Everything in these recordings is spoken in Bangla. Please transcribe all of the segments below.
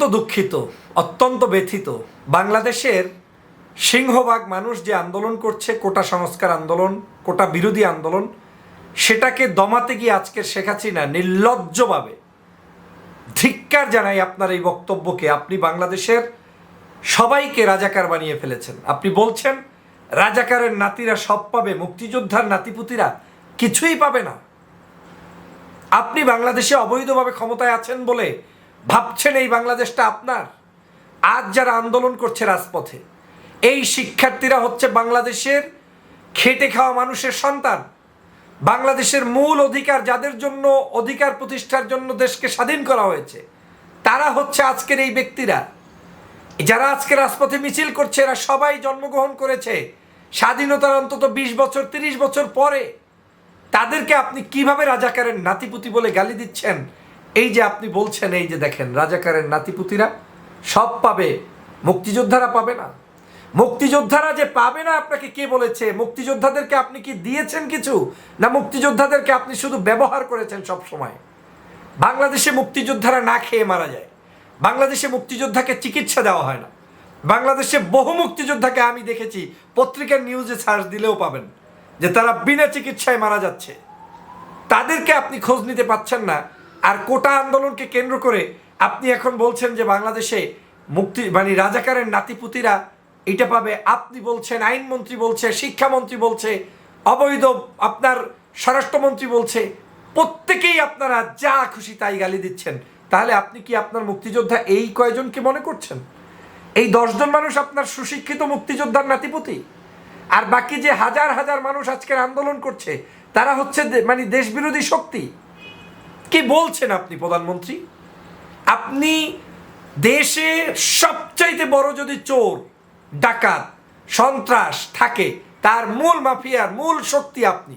অত্যন্ত দুঃখিত, অত্যন্ত ব্যথিত। বাংলাদেশের সিংহভাগ মানুষ যে আন্দোলন করছে, কোটা সংস্কার আন্দোলন, কোটা বিরোধী আন্দোলন, সেটাকে দমাতে গিয়ে আজকের শেখ হাসিনা নির্লজ্জভাবে ধিক্কার জানাই আপনার এই বক্তব্যকে। আপনি বাংলাদেশের সবাইকে রাজাকার বানিয়ে ফেলেছেন। আপনি বলছেন, রাজাকারের নাতিরা সব পাবে, মুক্তিযোদ্ধার নাতিপুতিরা কিছুই পাবে না। আপনি বাংলাদেশে অবৈধভাবে ক্ষমতায় আছেন বলে ভাবছেন এই বাংলাদেশটা আপনার? আজ যারা আন্দোলন করছে রাজপথে, এই শিক্ষার্থীরা হচ্ছে বাংলাদেশের খেটে খাওয়া মানুষের সন্তান। বাংলাদেশের মূল অধিকার যাদের জন্য, অধিকার প্রতিষ্ঠার জন্য দেশকে স্বাধীন করা হয়েছে, তারা হচ্ছে আজকের এই ব্যক্তিরা। যারা আজকে রাজপথে মিছিল করছে, এরা সবাই জন্মগ্রহণ করেছে। স্বাধীনতার অন্তত বিশ বছর, তিরিশ বছর পরে। তাদেরকে আপনি কীভাবে রাজাকারের নাতিপুতি বলে গালি দিচ্ছেন? এই যে আপনি বলছেন, এই যে দেখেন, রাজাকারের নাতিপুতিরা সব পাবে, মুক্তিযোদ্ধারা পাবে না। মুক্তিযোদ্ধারা যে পাবে না, আপনাকে কে বলেছে? মুক্তিযোদ্ধাদেরকে আপনি কি দিয়েছেন কিছু? না মুক্তিযোদ্ধাদেরকে আপনি শুধু ব্যবহার করেছেন সব সময়? বাংলাদেশে মুক্তিযোদ্ধারা না খেয়ে মারা যায়। বাংলাদেশে মুক্তিযোদ্ধাকে চিকিৎসা দেওয়া হয় না। বাংলাদেশে বহু মুক্তিযোদ্ধাকে আমি দেখেছি, পত্রিকার নিউজে সার্চ দিলেও পাবেন যে তারা বিনা চিকিৎসায় মারা যাচ্ছে। তাদেরকে আপনি খোঁজ নিতে পাচ্ছেন না। আর কোটা আন্দোলনকে কেন্দ্র করে আপনি এখন বলছেন যে বাংলাদেশে মুক্তি মানে রাজাকারের নাতিপুতিরা এটা পাবে। আপনি বলছেন, আইনমন্ত্রী বলছে, শিক্ষামন্ত্রী বলছে, অবৈধ আপনার স্বরাষ্ট্রমন্ত্রী বলছে, প্রত্যেকেই আপনারা যা খুশি তাই গালি দিচ্ছেন। তাহলে আপনি কি আপনার মুক্তিযোদ্ধা এই কয়জনকে মনে করছেন? এই দশজন মানুষ আপনার সুশিক্ষিত মুক্তিযোদ্ধার নাতিপুতি? আর বাকি যে হাজার হাজার মানুষ আজকের আন্দোলন করছে, তারা হচ্ছে মানে দেশবিরোধী শক্তি। কি বলছেন আপনি, প্রধানমন্ত্রী? আপনি দেশে সবচাইতে বড় যদি চোর, ডাকাত, সন্ত্রাস থাকে, তার মূল মাফিয়ার মূল শক্তি আপনি।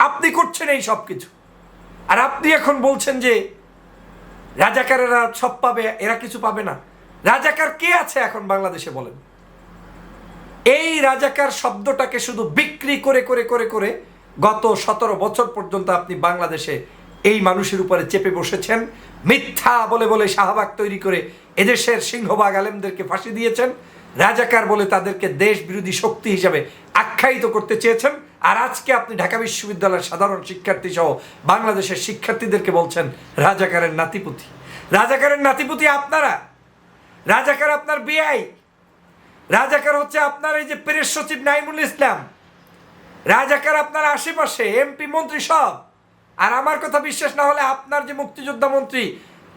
আপনি করছেন এই সব কিছু আর আপনি এখন বলছেন যে রাজাকারেরা সব পাবে, এরা কিছু পাবে না। রাজাকার কে আছে এখন বাংলাদেশে বলেন? এই রাজাকার শব্দটাকে শুধু বিক্রি করে করে করে করে গত সতেরো বছর পর্যন্ত আপনি বাংলাদেশে এই মানুষের উপরে চেপে বসেছেন। মিথ্যা বলে বলে শাহবাগ তৈরি করে এদেশের সিংহবাগ আলেমদেরকে ফাঁসি দিয়েছেন। রাজাকার বলে তাদেরকে দেশ বিরোধী শক্তি হিসাবে আখ্যায়িত করতে চেয়েছেন। আর আজকে আপনি ঢাকা বিশ্ববিদ্যালয়ের সাধারণ শিক্ষার্থী সহ বাংলাদেশের শিক্ষার্থীদেরকে বলছেন, রাজাকারের নাতিপুতি। রাজাকারের নাতিপুতি আপনারা? রাজাকার আপনার বিআই? রাজাকার হচ্ছে আপনার এই যে প্রেস সচিব নাইমুল ইসলাম। রাজাকার আপনার আশেপাশে এমপি মন্ত্রী সব। আর আমার কথা বিশ্বাস না হলে আপনার যে মুক্তিযোদ্ধা মন্ত্রী,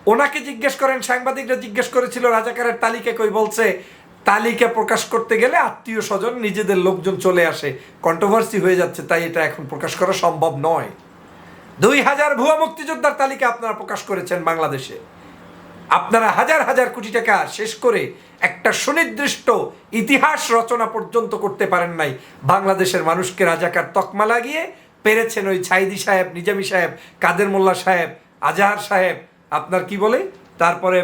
ওনাকে জিজ্ঞেস করেন, সাংবাদিকরা জিজ্ঞেস করেছিল, রাজাকারের তালিকা কই বলছে? তালিকা প্রকাশ করতে গেলে আত্মীয় স্বজন, নিজেদের লোকজন চলে আসে। কন্ট্রোভার্সি হয়ে যাচ্ছে, তাই এটা এখন প্রকাশ করা সম্ভব নয়। দুই হাজার ভুয়া মুক্তিযোদ্ধার তালিকা আপনারা প্রকাশ করেছেন বাংলাদেশে। আপনারা হাজার হাজার কোটি টাকা শেষ করে একটা সুনির্দিষ্ট ইতিহাস রচনা পর্যন্ত করতে পারেন নাই। বাংলাদেশের মানুষকে রাজাকার তকমা লাগিয়ে পেরেছেন ওই ছাইদি সাহেব, নিজামী সাহেব, কাদের মোল্লা সাহেব, আজাহার সাহেব, আপনার কি বলে? তারপরে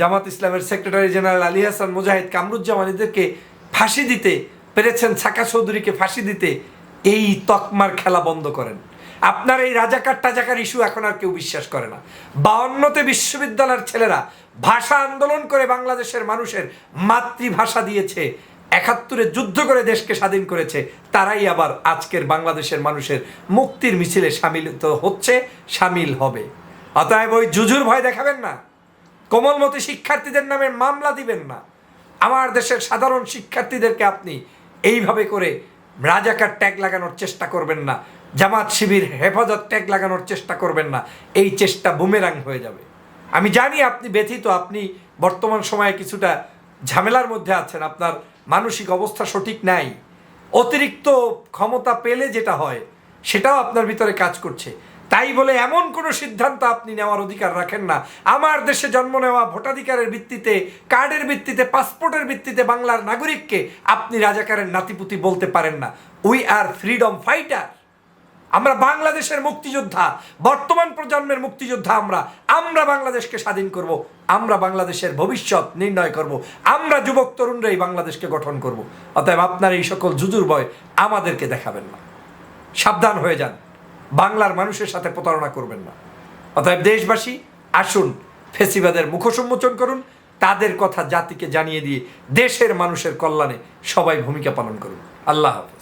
জামাত ইসলামের সেক্রেটারি জেনারেল আলী হাসান মুজাহিদ কামরুজ্জামান এদেরকে ফাঁসি দিতে, পেরেছেন ছাকা চৌধুরীকে ফাঁসি দিতে, এই তকমার খেলা বন্ধ করেন। আপনার এই রাজাকার টাজাকার ইস্যু এখন আর কেউ বিশ্বাস করে না। বাউন্নতে বিশ্ববিদ্যালয়ের ছেলেরা ভাষা আন্দোলন করে বাংলাদেশের মানুষের মাতৃভাষা দিয়েছে। একাত্তরে যুদ্ধ করে দেশকে স্বাধীন করেছে, তারাই আবার আজকের বাংলাদেশের মানুষের মুক্তির মিছিলে সামিলিত হচ্ছে, সামিল হবে। অতএব ওই জুজুর ভয় দেখাবেন না। কোমলমতি শিক্ষার্থীদের নামে মামলা দিবেন না। আমার দেশের সাধারণ শিক্ষার্থীদেরকে আপনি এইভাবে করে রাজাকার ট্যাগ লাগানোর চেষ্টা করবেন না, জামাত শিবির হেফাজত ট্যাগ লাগানোর চেষ্টা করবেন না, এই চেষ্টা বুমেরাং হয়ে যাবে। আমি জানি আপনি ব্যথিত, আপনি বর্তমান সময়ে কিছুটা ঝামেলার মধ্যে আছেন, আপনার মানসিক অবস্থা সঠিক নাই, অতিরিক্ত ক্ষমতা পেলে যেটা হয়, সেটাও আপনার ভিতরে কাজ করছে। তাই বলে এমন কোনো সিদ্ধান্ত আপনি নেওয়ার অধিকার রাখেন না। আমার দেশে জন্ম নেওয়া ভোটাধিকারের ভিত্তিতে, কার্ডের ভিত্তিতে, পাসপোর্টের ভিত্তিতে বাংলার নাগরিককে আপনি রাজাকারের নাতিপুতি বলতে পারেন না। উই আর ফ্রিডম ফাইটার আমরা বাংলাদেশের মুক্তিযোদ্ধা, বর্তমান প্রজন্মের মুক্তিযোদ্ধা আমরা। আমরা বাংলাদেশকে স্বাধীন করব, আমরা বাংলাদেশের ভবিষ্যৎ নির্ণয় করব, আমরা যুবক তরুণরা এই বাংলাদেশকে গঠন করব। অতএব আপনার এই সকল জুজুর ভয় আমাদেরকে দেখাবেন না। সাবধান হয়ে যান, বাংলার মানুষের সাথে প্রতারণা করবেন না। অতএব দেশবাসী, আসুন, ফেসিবাদের মুখোন্মোচন করুন, তাদের কথা জাতিকে জানিয়ে দিয়ে দেশের মানুষের কল্যাণে সবাই ভূমিকা পালন করুন। আল্লাহ হাফেজ।